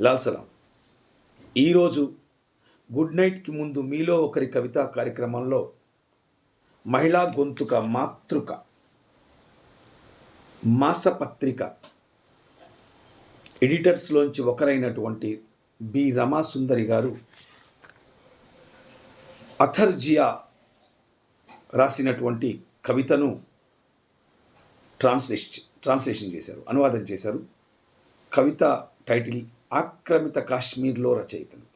లాల్ సలాం. ఈరోజు గుడ్ నైట్కి ముందు మీలో ఒకరి కవితా కార్యక్రమంలో మహిళా గొంతుక మాతృక మాసపత్రిక ఎడిటర్స్లోంచి ఒకరైనటువంటి బి. రమాసుందరి గారు అథర్జియా రాసినటువంటి కవితను ట్రాన్స్లేషన్ ట్రాన్స్లేషన్ చేశారు అనువాదం చేశారు. కవిత టైటిల్ ఆక్రమిత కాశ్మీర్లో రచయితలు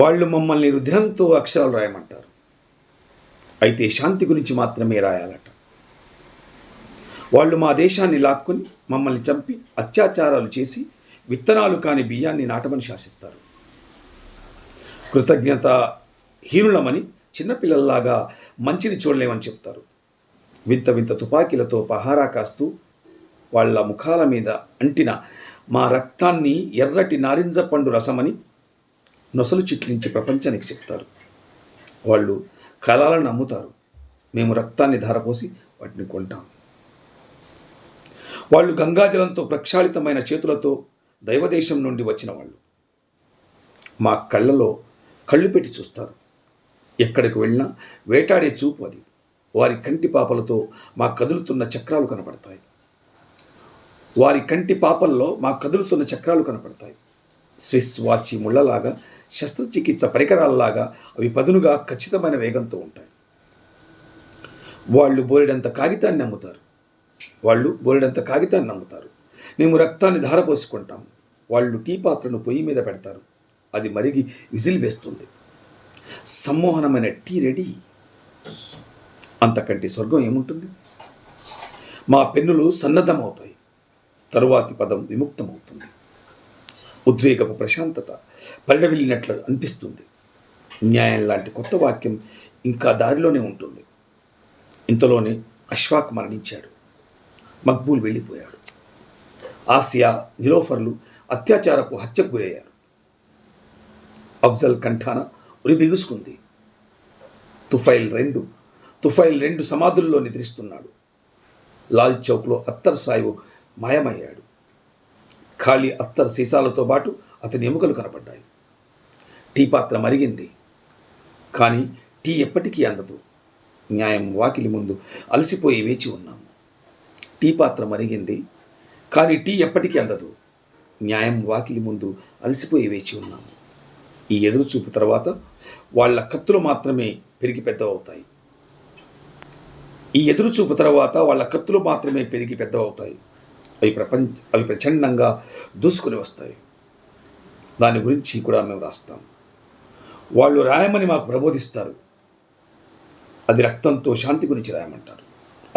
వాళ్ళు మమ్మల్ని రుధిరంతో అక్షరాలు రాయమంటారు. అయితే శాంతి గురించి మాత్రమే రాయాలట. వాళ్ళు మా దేశాన్ని లాక్కుని మమ్మల్ని చంపి అత్యాచారాలు చేసి విత్తనాలు కాని బియ్యాన్ని నాటమని శాసిస్తారు. కృతజ్ఞత హీనులమని చిన్నపిల్లల్లాగా మంచిని చూడలేమని చెప్తారు. వింత వింత తుపాకీలతో పహారా కాస్తూ వాళ్ళ ముఖాల మీద అంటిన మా రక్తాన్ని ఎర్రటి నారింజ పండు రసమని నొసలు చిట్లించి ప్రపంచానికి చెప్తారు. వాళ్ళు కళాలను నమ్ముతారు. మేము రక్తాన్ని ధారపోసి వాటిని కొంటాం. వాళ్ళు గంగాజలంతో ప్రక్షాళితమైన చేతులతో దైవదేశం నుండి వచ్చిన వాళ్ళు. మా కళ్ళలో కళ్ళు పెట్టి చూస్తారు. ఎక్కడికి వెళ్ళినా వేటాడే చూపు అది. వారి కంటి పాపలతో మా కదులుతున్న చక్రాలు కనపడతాయి వారి కంటి పాపల్లో మా కదులుతున్న చక్రాలు కనపడతాయి. స్విస్ వాచి ముళ్ళలాగా శస్త్రచికిత్స పరికరాలలాగా అవి పదునుగా ఖచ్చితమైన వేగంతో ఉంటాయి. వాళ్ళు బోలెడంత కాగితాన్ని నమ్ముతారు. వాళ్ళు బోలెడంత కాగితాన్ని నమ్ముతారు. మేము రక్తాన్ని ధారపోసుకుంటాం. వాళ్ళు టీ పాత్రను పొయ్యి మీద పెడతారు. అది మరిగి విజిల్ వేస్తుంది. సమ్మోహనమైన టీ రెడీ. అంతకంటే స్వర్గం ఏముంటుంది? మా పెన్నులు సన్నద్ధమవుతాయి. తరువాతి పదం విముక్తమవుతుంది. ఉద్వేగపు ప్రశాంతత పల్లెవెళ్ళినట్లు అనిపిస్తుంది. న్యాయం లాంటి కొత్త వాక్యం ఇంకా దారిలోనే ఉంటుంది. ఇంతలోనే అశ్వాక్ మరణించాడు. మక్బూల్ వెళ్ళిపోయాడు. ఆసియా నిలోఫర్లు అత్యాచారపు హత్యకు గురయ్యారు. అఫ్జల్ కంఠాన ఉరి బిగుసుకుంది. తుఫైల్ రెండు తుఫైల్ రెండు సమాధుల్లో నిద్రిస్తున్నాడు. లాల్ చౌక్లో అత్తర్ సాయిబు మాయమయ్యాడు. ఖాళీ అత్తర్ సీసాలతో పాటు అతని ఎముకలు కనపడ్డాయి. టీ పాత్ర మరిగింది. కానీ టీ ఎప్పటికీ అందదు. న్యాయం వాకిలి ముందు అలసిపోయి వేచి ఉన్నాము టీ పాత్ర మరిగింది. కానీ టీ ఎప్పటికీ అందదు. న్యాయం వాకిలి ముందు అలసిపోయి వేచి ఉన్నాము ఈ ఎదురుచూపు తర్వాత వాళ్ళ కత్తులు మాత్రమే పెరిగి పెద్దవవుతాయి. ఈ ఎదురుచూపు తర్వాత వాళ్ళ కత్తులు మాత్రమే పెరిగి పెద్దవవుతాయి. అవి ప్రపంచ అవి ప్రచండంగా దూసుకుని వస్తాయి. దాని గురించి కూడా మేము రాస్తాం. వాళ్ళు రాయమని మాకు ప్రబోధిస్తారు. అది రక్తంతో శాంతి గురించి రాయమంటారు.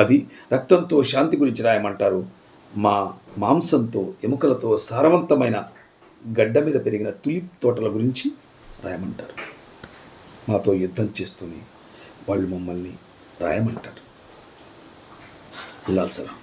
అది రక్తంతో శాంతి గురించి రాయమంటారు. మా మాంసంతో ఎముకలతో సారవంతమైన గడ్డ మీద పెరిగిన తులిప్ తోటల గురించి రాయమంటారు. మాతో యుద్ధం చేస్తూనే వాళ్ళు మమ్మల్ని రాయమంటారు. లాల్ సలాం.